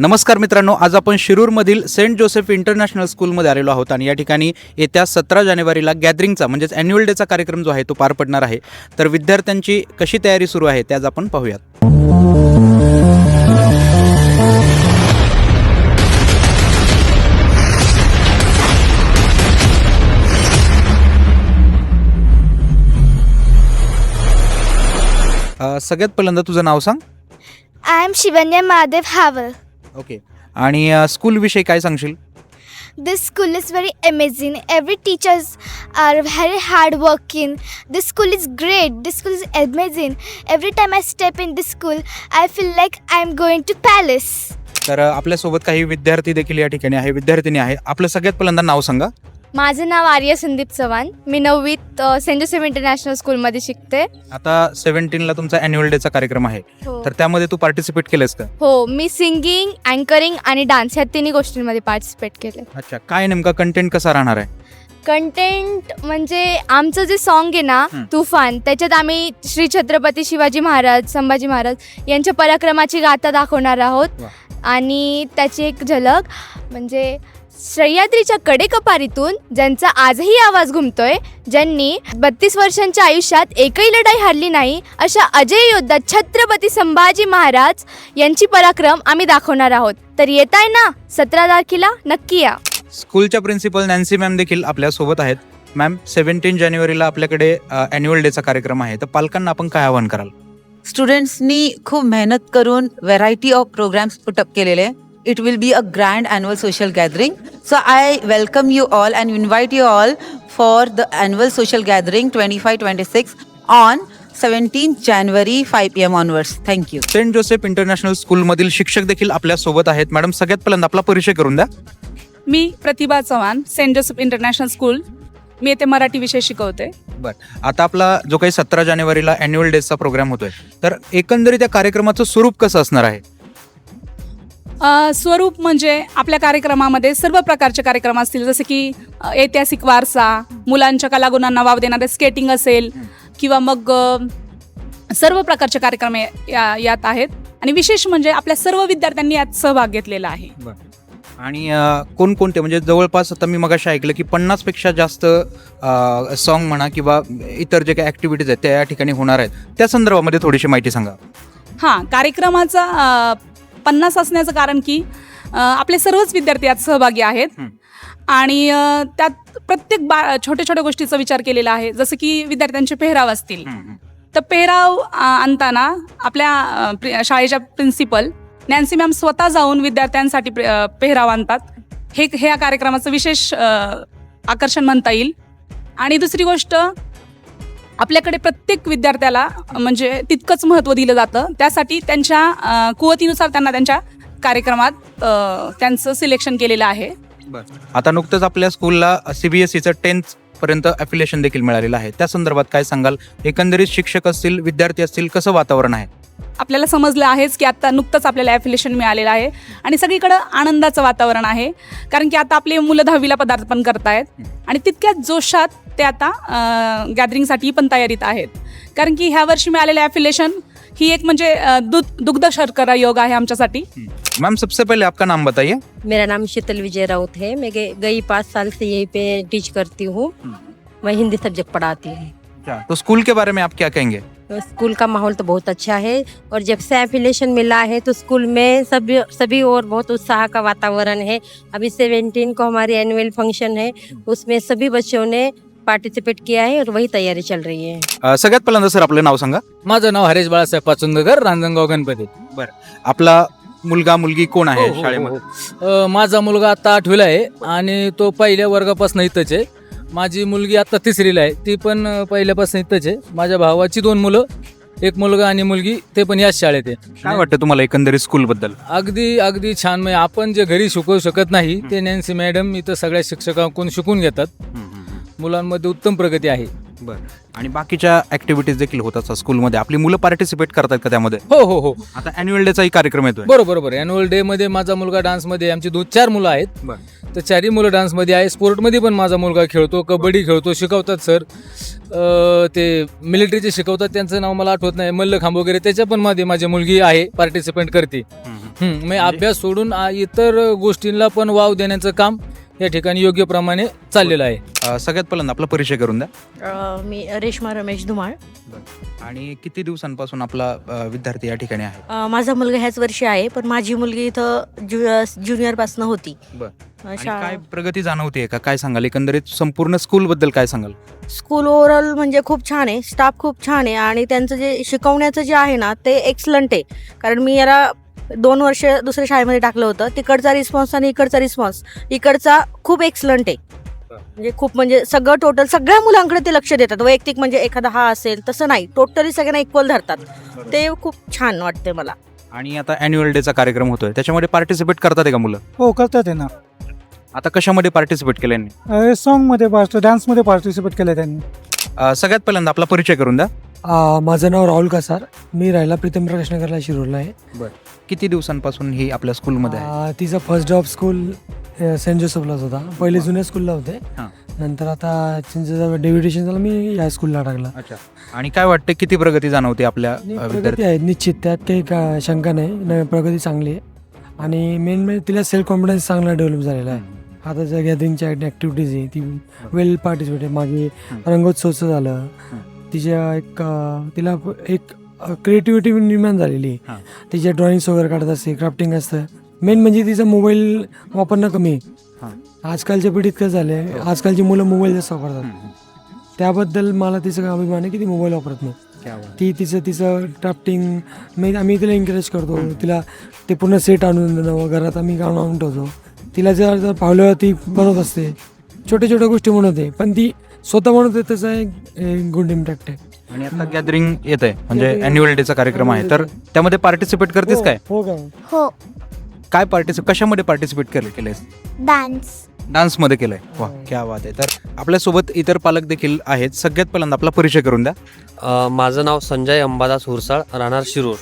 नमस्कार मित्रांनो आज आपण शिरूरमधील सेंट जोसेफ इंटरनॅशनल स्कूलमध्ये आलेलो आहोत आणि या ठिकाणी येत्या सतरा जानेवारीला गॅदरिंगचा म्हणजेच अॅन्युअल डेचा कार्यक्रम जो आहे तो पार पडणार आहे. तर विद्यार्थ्यांची कशी तयारी सुरू आहे ते आज आपण पाहूयात. अ, सगळ्यात पहिल्यांदा तुझं नाव सांग. I am Shivanya Mahadev Haval okay. आणि स्कूल विषयी काय सांगशील? This school is very amazing every teachers are very hard working this school is great this school is amazing every time I step in this school I feel like I am going to palace तर आपल्यासोबत काही विद्यार्थी देखील या ठिकाणी आहे. विद्यार्थिनी आहे. आपलं सगळ्यात पहिल्यांदा नाव सांगा. माझं नाव आर्य संदीप चव्हाण. मी नववीत अ, सेंट जोसेफ इंटरनॅशनल स्कूलमध्ये शिकते. आता सेव्हन्टीनला तुमचा अॅन्युअल डेचा कार्यक्रम आहे. हो. तर त्यामध्ये तू पार्टिसिपेट केलंस का? हो मी सिंगिंग अँकरिंग आणि डान्स ह्या तिन्ही गोष्टींमध्ये पार्टिसिपेट केले. अच्छा काय नेमका कंटेंट कसा राहणार आहे? कंटेंट म्हणजे आमचं जे सॉन्ग आहे ना हं. तुफान त्याच्यात आम्ही श्री छत्रपती शिवाजी महाराज संभाजी महाराज यांच्या पराक्रमाची गाथा दाखवणार आहोत. वा. आणि त्याची एक झलक म्हणजे सह्याद्रीच्या कडेकपारीतून ज्यांचा आजही आवाज घुमतोय ज्यांनी बत्तीस वर्षांच्या आयुष्यात एकही लढाई हरली नाही अशा अजय योद्धा छत्रपती संभाजी महाराज यांची पराक्रम आम्ही दाखवणार आहोत. तर येत आहे ना सतरा तारखेला नक्की या. स्कूलच्या प्रिन्सिपल नॅन्सी मॅम देखील आपल्यासोबत आहेत. मॅम सेव्हन्टीन जानेवारीला आपल्याकडे अॅन्युअल डेचा कार्यक्रम आहे. तर पालकांना आपण काय आवाहन कराल? स्टुडंट्सनी खूप मेहनत करून variety of programs put up केलेले. It will be a grand annual social gathering so I welcome you all and invite you all for the annual social gathering twenty five twenty six on seventeen January five P M onwards thank you Saint Joseph International स्कूलमधील शिक्षक देखील आपल्यासोबत आहेत. Madam सगळ्यात पहिल्यांदा आपला परिचय करून द्या. मी Pratibha Chavan saint Joseph international school मी येथे मराठी विषय शिकवते. बरं. आता आपला जो काही सतरा जानेवारीला अॅन्युअल डेचा प्रोग्राम होतोय. तर एकंदरीत या कार्यक्रमाचं स्वरूप कसं असणार आहे? स्वरूप म्हणजे आपल्या कार्यक्रमामध्ये सर्व प्रकारचे कार्यक्रम असतील. जसे की ऐतिहासिक वारसा मुलांच्या कलागुणांना वाव देणारे स्केटिंग असेल किंवा मग सर्व प्रकारचे कार्यक्रम या- यात आहेत. आणि विशेष म्हणजे आपल्या सर्व विद्यार्थ्यांनी यात सहभाग घेतलेला आहे. आणि कोणकोणते? म्हणजे जवळपास आता मी मगाशी ऐकलं की पन्नासपेक्षा जास्त सॉन्ग म्हणा किंवा इतर जे काही ॲक्टिव्हिटीज आहेत त्या या ठिकाणी होणार आहेत. त्या संदर्भामध्ये थोडीशी माहिती सांगा. हां कार्यक्रमाचा पन्नास असण्याचं कारण की आपले सर्वच विद्यार्थी यात सहभागी आहेत. आणि त्यात प्रत्येक बा छोट्या छोट्या गोष्टीचा विचार केलेला आहे. जसं की विद्यार्थ्यांचे पेहराव असतील. तर पेहराव आणताना आपल्या शाळेच्या प्रिन्सिपल नॅन्सी मॅम स्वतः जाऊन विद्यार्थ्यांसाठी पेहराव आणतात. हे हे या कार्यक्रमाचं विशेष आकर्षण म्हणता येईल. आणि दुसरी गोष्ट आपल्याकडे प्रत्येक विद्यार्थ्याला म्हणजे तितकंच महत्त्व दिलं जातं. त्यासाठी त्यांच्या कुवतीनुसार त्यांना त्यांच्या कार्यक्रमात त्यांचं सिलेक्शन केलेलं आहे. आता नुकतंच आपल्या स्कूलला सीबीएसईचं टेन्थ पर्यंत अफिलिएशन देखील मिळालेलं आहे. त्या संदर्भात काय सांगाल? एकंदरीत शिक्षक असतील विद्यार्थी असतील कसं वातावरण आहे? आपल्याला समजलं आहेच की आता नुकतंच आपल्याला ॲफिलेशन मिळालेलं आहे. आणि सगळीकडं आनंदाचं वातावरण आहे. कारण की आता आपले मुलं दहावीला पदार्पण करतायत. आणि तितक्याच जोशात ते आता गॅदरिंगसाठी पण तयारीत आहेत. कारण की ह्या वर्षी मिळालेलं ॲफिलेशन ही एक म्हणजे दुग्ध शर्करा योग आहे आमच्यासाठी. मैम सबसे पहले आपका नाम बताइए. मेरा नाम शीतल विजय राउत है. मैं गई गई पाँच साल से यहीं पे टीच करती हूँ. मैं हिंदी सब्जेक्ट पढ़ाती हूँ. तो स्कूल के बारे में आप क्या कहेंगे? तो स्कूल का माहौल तो बहुत अच्छा है. और जब से एफिलेशन मिला है तो स्कूल में सभी सभी और बहुत उत्साह का वातावरण है. अभी सेवेंटीन को हमारी एनुअल फ़ंक्शन है. उसमें सभी बच्चों ने पार्टिसिपेट किया है और वही तैयारी चल रही है। अ, सगळ्यात पहिल्यांदा सर आपलं नाव सांगा. माझं नाव हरेश बाळासाहेब पाचुंदकर रांजणगाव गणपती. आपला मुलगा मुलगी कोण आहे हो, हो, शाळेमध्ये? हो. अ, माझा मुलगा आता आठवीला आहे आणि तो पहिल्या वर्गापासून इथंच आहे. माझी मुलगी आता तिसरीला आहे. ती पण अ, पहिल्यापासून इथंच आहे. माझ्या भावाची दोन मुलं एक मुलगा आणि मुलगी ते पण याच शाळेत आहे. काय वाटतं तुम्हाला एकंदरीत स्कूल बद्दल अगदी अगदी छान. म्हणजे आपण जे घरी शिकवू शकत नाही ते नॅन्सी मॅडम इथं सगळ्या शिक्षकांकडून शिकून घेतात. मुलांमध्ये उत्तम प्रगती आहे. बरं. आणि बाकीच्या ऍक्टिव्हिटीज देखील होत असतात स्कूलमध्ये आपली मुलं पार्टिसिपेट करतात का त्यामध्ये? हो हो हो. आता अॅन्युअल डेचाही कार्यक्रम येतोय. बरोबर बरोबर. अॅन्युअल डे मध्ये माझा मुलगा डान्समध्ये आमची दोन चार मुलं आहेत. बरं. तर चारही मुलं डान्समध्ये आहे. स्पोर्टमध्ये पण माझा मुलगा खेळतो. कबड्डी खेळतो. शिकवतात सर ते मिलिटरीचे शिकवतात. त्यांचं नाव मला आठवत नाही. मल्लखांब वगैरे. त्याच्या पण मध्ये माझी मुलगी आहे. पार्टिसिपेंट करते. हं, मी अभ्यास सोडून इतर गोष्टींना पण वाव देण्याचं काम या ठिकाणी योग्य प्रमाणे चाललेलं आहे. अ, सगळ्यात पहिल्यांदा आपला परिचय करून द्या. अ, मी रेश्मा रमेश धुमाळ. आणि किती दिवसांपासून आपला अ, विद्यार्थी या ठिकाणी आहे? अ, माझा मुलगा ह्याच वर्षी आहे पण माझी मुलगी इथं ज्यु ज्युनियरपासनं होती. अ, आणि शाळा काय प्रगती जाणवते का? काय सांगाल? एकंदरीत संपूर्ण स्कूल बद्दल काय सांगाल? स्कूल ओव्हरऑल म्हणजे खूप छान आहे स्टाफ खूप छान आहे आणि त्यांचं जे शिकवण्याचं जे आहे ना ते एक्सलंट आहे. कारण मी याला दोन वर्ष दुसऱ्या शाळेमध्ये टाकलं होतं. तिकडचा रिस्पॉन्स आणि इकडचा रिस्पॉन्स इकडचा खूप एक्सलंट आहे. म्हणजे खूप म्हणजे सगळं टोटल सगळ्या मुलांकडे ते लक्ष देतात. वैयक्तिक म्हणजे एखादा हा असेल तसं नाही. टोटली सगळ्यांना इक्वल धरतात. ते खूप छान वाटते मला. आणि आता अॅन्युअल डेचा कार्यक्रम होतोय. त्याच्यामध्ये पार्टिसिपेट करतात का मुलं? हो करतात आहे ना. आता कशामध्ये पार्टिसिपेट केलं यांनी? सॉन्गमध्ये पार्ट डान्समध्ये पार्टिसिपेट केलं त्यांनी. अ, सगळ्यात पहिल्यांदा आपला परिचय करून द्या. आ, माझं नाव राहुल कसार. मी राहिला प्रीतम प्रकाश नगरला शिरोडला आहे किती दिवसांपासून ही आपल्या स्कूलमध्ये आहे? आ, तिचा फर्स्ट जॉब स्कूल अ, सेंट जोसेफलाच होता. पहिले जुन्या स्कूलला होते. हां. नंतर आता त्यांचं डेव्हिटेशन झालं मी या स्कूलला टाकला. अच्छा. आणि काय वाटतं किती प्रगती जाणवते आपल्या आणि अ, प्रगती विद्यार्थी आहे निश्चित. त्यात काही का शंका नाही. न- प्रगती चांगली आहे. आणि मेन म्हणजे तिला सेल्फ कॉन्फिडन्स चांगला डेव्हलप झालेला आहे. आता ज्या गॅदरिंगच्या ॲक्टिव्हिटीज आहे ती वेल पार्टिसिपेट आहे. मागे रंगोत्सवचं झालं. तिच्या एक तिला एक क्रिएटिव्हिटी निर्माण झालेली. हां. आहे तिच्या ड्रॉइंग्स वगैरे काढत असते क्राफ्टिंग असतं. मेन म्हणजे तिचा मोबाईल वापरणं कमी. हां. आजकालच्या पिढीत कसं झालं आहे आजकालची मुलं मोबाईल जास्त वापरतात. त्याबद्दल मला तिचं अभिमान आहे की ती मोबाईल वापरत नाही. ती तिचं तिचं क्राफ्टिंग मी आम्ही तिला एन्करेज करतो. तिला ते पूर्ण सेट आणून देणं घरात आम्ही आणून आणून ठेवतो. तिला जर जर पावलं ते बनवत असते छोट्या छोट्या गोष्टी बनवते पण ती स्वतः बनवते त्याचा एक एक गुड इम्पॅक्ट आहे आणि आता गॅदरिंग येत आहे म्हणजे Gathering. अॅन्युअल डेचा कार्यक्रम आहे. तर त्यामध्ये पार्टिसिपेट करतेस काय? हो का हो. काय पार्टिसिपेट कशामध्ये पार्टिसिपेट केलं केलेस डान्स डान्समध्ये केलंय. वा क्या बात आहे. तर आपल्यासोबत इतर पालक देखील आहेत. सगळ्यात पहिल्यांदा आपला परिचय करून द्या. अ, माझं नाव संजय अंबादास हुरसाळ राहणार शिरूर.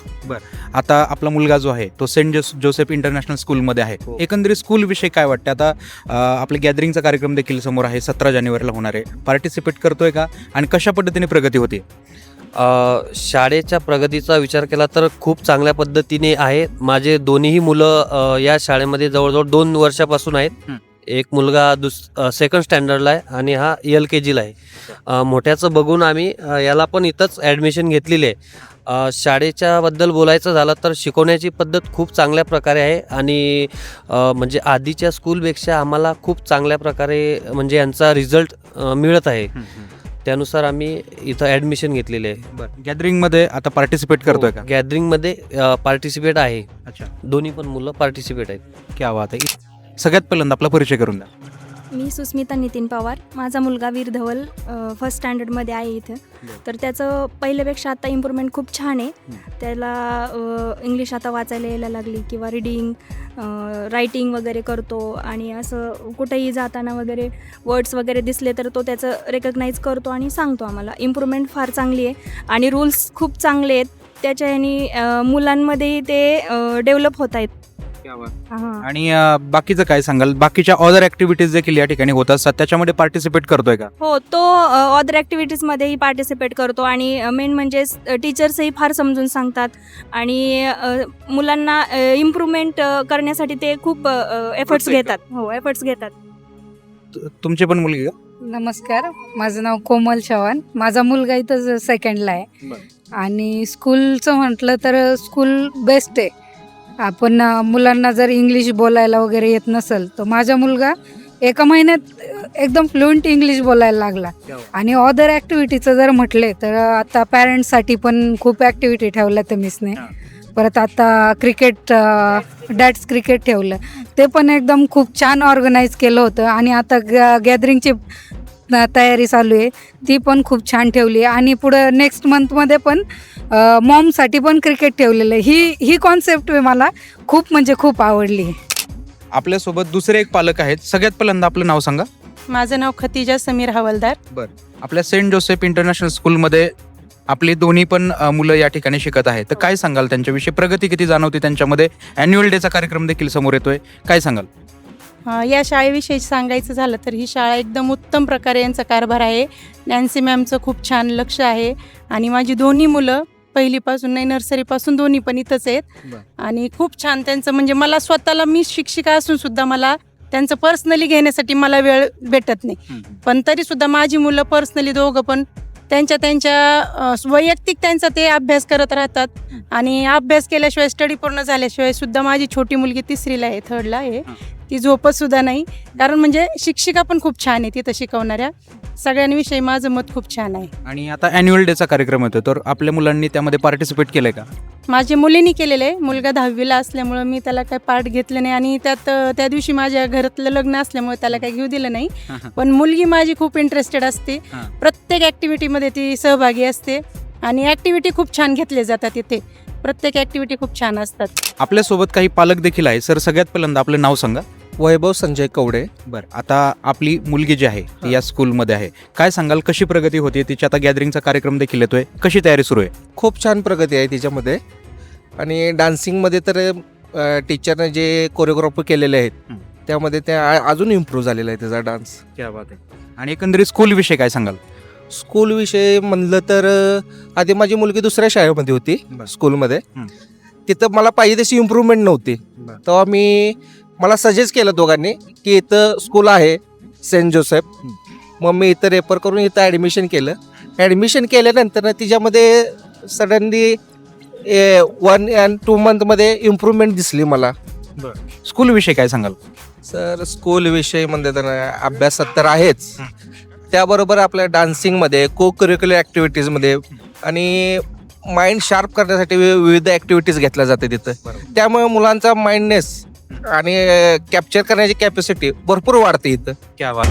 आता आपला मुलगा जो आहे तो सेंट जोस जोसेफ इंटरनॅशनल स्कूलमध्ये आहे. हो. एकंदरीत स्कूल विषयी काय वाटतं आता अं, आपल्या गॅदरिंगचा कार्यक्रम देखील समोर आहे. सतरा जानेवारीला होणार आहे. पार्टिसिपेट करतोय का? आणि कशा पद्धतीने प्रगती होते? अ, शाळेच्या प्रगतीचा विचार केला तर खूप चांगल्या पद्धतीने आहे. माझे दोन्हीही मुलं अ, या शाळेमध्ये जवळजवळ दोन वर्षापासून आहेत. एक मुलगा दुस सेकंड स्टँडर्डला आहे आणि हा एल के जीला आहे. मोठ्याचं बघून आम्ही याला पण इथंच ॲडमिशन घेतलेली आहे. अ, शाळेच्या बद्दल बोलायचं झालं तर शिकवण्याची पद्धत खूप चांगल्या प्रकारे आहे आणि म्हणजे आधीच्या स्कूलपेक्षा आम्हाला खूप चांगल्या प्रकारे म्हणजे यांचा रिझल्ट मिळत आहे. त्यानुसार आम्ही इथं ॲडमिशन घेतलेले आहे. बरं. गॅदरिंगमध्ये आता पार्टिसिपेट करतोय का? गॅदरिंगमध्ये पार्टिसिपेट आहे. अच्छा. दोन्ही पण मुलं पार्टिसिपेट आहेत. क्या बात आहे. सगळ्यात पहिल्यांदा आपला परिचय करून द्या. मी सुस्मिता नितीन पवार. माझा मुलगा वीर धवल फर्स्ट स्टँडर्डमध्ये आहे इथं. तर त्याचं पहिल्यापेक्षा आता इम्प्रूव्हमेंट खूप छान आहे. त्याला अ, इंग्लिश आता वाचायला यायला लागली किंवा रिडिंग रायटिंग वगैरे करतो आणि असं कुठेही जाताना वगैरे वर्ड्स वगैरे दिसले तर तो त्याचं रेकग्नाईज करतो आणि सांगतो आम्हाला. इम्प्रूव्हमेंट फार चांगली आहे आणि रूल्स खूप चांगले आहेत. त्याच्या ह्यानी मुलांमध्येही ते डेव्हलप होत आहेत. आणि अं, बाकीचं काय सांगाल? बाकीच्या अदर ऍक्टिव्हिटीज देखील या ठिकाणी होत असतात. त्याच्यामध्ये पार्टिसिपेट करतोय का? हो तो अदर ॲक्टिव्हिटीजमध्येही पार्टिसिपेट करतो. आणि मेन म्हणजे टीचर्सही फार समजून सांगतात. आणि अ, मुलांना इम्प्रूव्हमेंट करण्यासाठी ते खूप एफर्ट्स. घेतात. हो एफर्ट्स घेतात. तु- तुमची पण मुलगी का? नमस्कार. माझं नाव कोमल चव्हाण. माझा मुलगा इथं सेकंडला आहे. आणि स्कूलचं म्हटलं तर स्कूल बेस्ट आहे. आपण मुलांना जर इंग्लिश बोलायला वगैरे येत नसेल तर माझा मुलगा एका महिन्यात एकदम फ्लुएंट इंग्लिश बोलायला लागला. आणि अदर ॲक्टिव्हिटीचं जर म्हटले तर आता पॅरेंट्ससाठी पण खूप ॲक्टिव्हिटी ठेवल्या तर मिसने परत आता क्रिकेट डॅट्स क्रिकेट ठेवलं. ते पण एकदम खूप छान ऑर्गनाईज केलं होतं. आणि आता गॅ गॅदरिंगची तयारी चालू आहे. ती पण खूप छान ठेवली आहे. आणि पुढं नेक्स्ट मंथमध्ये पण मॉमसाठी पण क्रिकेट ठेवलेलं आहे. ही ही कॉन्सेप्ट मला खूप म्हणजे खूप आवडली आपल्यासोबत दुसरे एक पालक आहेत. सगळ्यात पहिल्यांदा आपलं नाव सांगा. माझं नाव खतिजा समीर हवालदार. आपल्या सेंट जोसेफ इंटरनॅशनल स्कूलमध्ये आपली दोन्ही पण मुलं या ठिकाणी शिकत आहेत. तर काय सांगाल त्यांच्याविषयी? प्रगती किती जाणवते त्यांच्यामध्ये? अॅन्युअल डेचा कार्यक्रम देखील समोर येतोय. काय सांगाल? या शाळेविषयी सांगायचं झालं तर ही शाळा एकदम उत्तम प्रकारे यांचा कारभार आहे. नॅन्सी मॅमचं खूप छान लक्ष आहे. आणि माझी दोन्ही मुलं पहिलीपासून नाही नर्सरीपासून दोन्ही पण इथंच आहेत. आणि खूप छान त्यांचं म्हणजे मला स्वतःला मी शिक्षिका असून सुद्धा मला त्यांचं पर्सनली घेण्यासाठी मला वेळ भेटत नाही. पण तरी सुद्धा माझी मुलं पर्सनली दोघं पण त्यांच्या त्यांच्या वैयक्तिक त्यांचा ते अभ्यास करत राहतात. आणि अभ्यास केल्याशिवाय स्टडी पूर्ण झाल्याशिवाय सुद्धा माझी छोटी मुलगी तिसरीला आहे थर्डला आहे. ती झोपत सुद्धा नाही. कारण म्हणजे शिक्षिका पण खूप छान आहे तिथं शिकवणाऱ्या. सगळ्यांविषयी माझं मत खूप छान आहे. आणि आता ॲन्युअल डेचा कार्यक्रम होतो तर आपल्या मुलांनी त्यामध्ये पार्टिसिपेट केलंय का? माझ्या मुलीनी केलेलं आहे. मुलगा दहावीला असल्यामुळं मी त्याला काही पार्ट घेतलं नाही. आणि त्यात त्या दिवशी माझ्या घरातलं लग्न असल्यामुळे त्याला काही घेऊ दिलं नाही. पण मुलगी माझी खूप इंटरेस्टेड असते. प्रत्येक ॲक्टिव्हिटीमध्ये ती सहभागी असते. आणि ॲक्टिव्हिटी खूप छान घेतले जातात इथे. प्रत्येक ॲक्टिव्हिटी खूप छान असतात. आपल्यासोबत काही पालक देखील आहे. सर सगळ्यात पहिल्यांदा आपलं नाव सांगा. वैभव संजय कवडे. बरं. आता आपली मुलगी जी आहे ती या स्कूलमध्ये आहे. काय सांगाल कशी प्रगती होती तिची आता गॅदरिंगचा कार्यक्रम देखील येतोय. कशी तयारी सुरू आहे? खूप छान प्रगती आहे तिच्यामध्ये. आणि डान्सिंगमध्ये तर अ, टीचरने जे कोरिओग्राफी केलेले आहेत हं. त्यामध्ये त्या आ- अजून इम्प्रूव्ह झालेला आहे त्याचा डान्स क्या बात आहे. आणि एकंदरीत स्कूल विषय काय सांगाल? स्कूलविषयी म्हणलं तर अ, आधी माझी मुलगी दुसऱ्या शाळेमध्ये होती बरं. स्कूलमध्ये हं. तिथं मला पाहिजे तशी इम्प्रूव्हमेंट नव्हती. बरं. तेव्हा मी मला सजेस्ट केलं दोघांनी की इथं स्कूल आहे सेंट जोसेफ. मग मी इथं रेफर करून इथं ॲडमिशन केलं. ॲडमिशन केल्यानंतर ना तिच्यामध्ये सडनली वन अँड टू मंथमध्ये इम्प्रूव्हमेंट दिसली मला. स्कूल विषय काय सांगाल? सर स्कूलविषयी म्हणजे तर अभ्यासात तर आहेच. त्याबरोबर आपल्या डान्सिंगमध्ये को करिक्युलर ॲक्टिव्हिटीजमध्ये आणि माइंड शार्प करण्यासाठी विविध ॲक्टिव्हिटीज घेतल्या जाते तिथं. त्यामुळे मुलांचा माइंडनेस आणि कॅप्चर करण्याची कॅपॅसिटी भरपूर वाढते इथं. क्या बात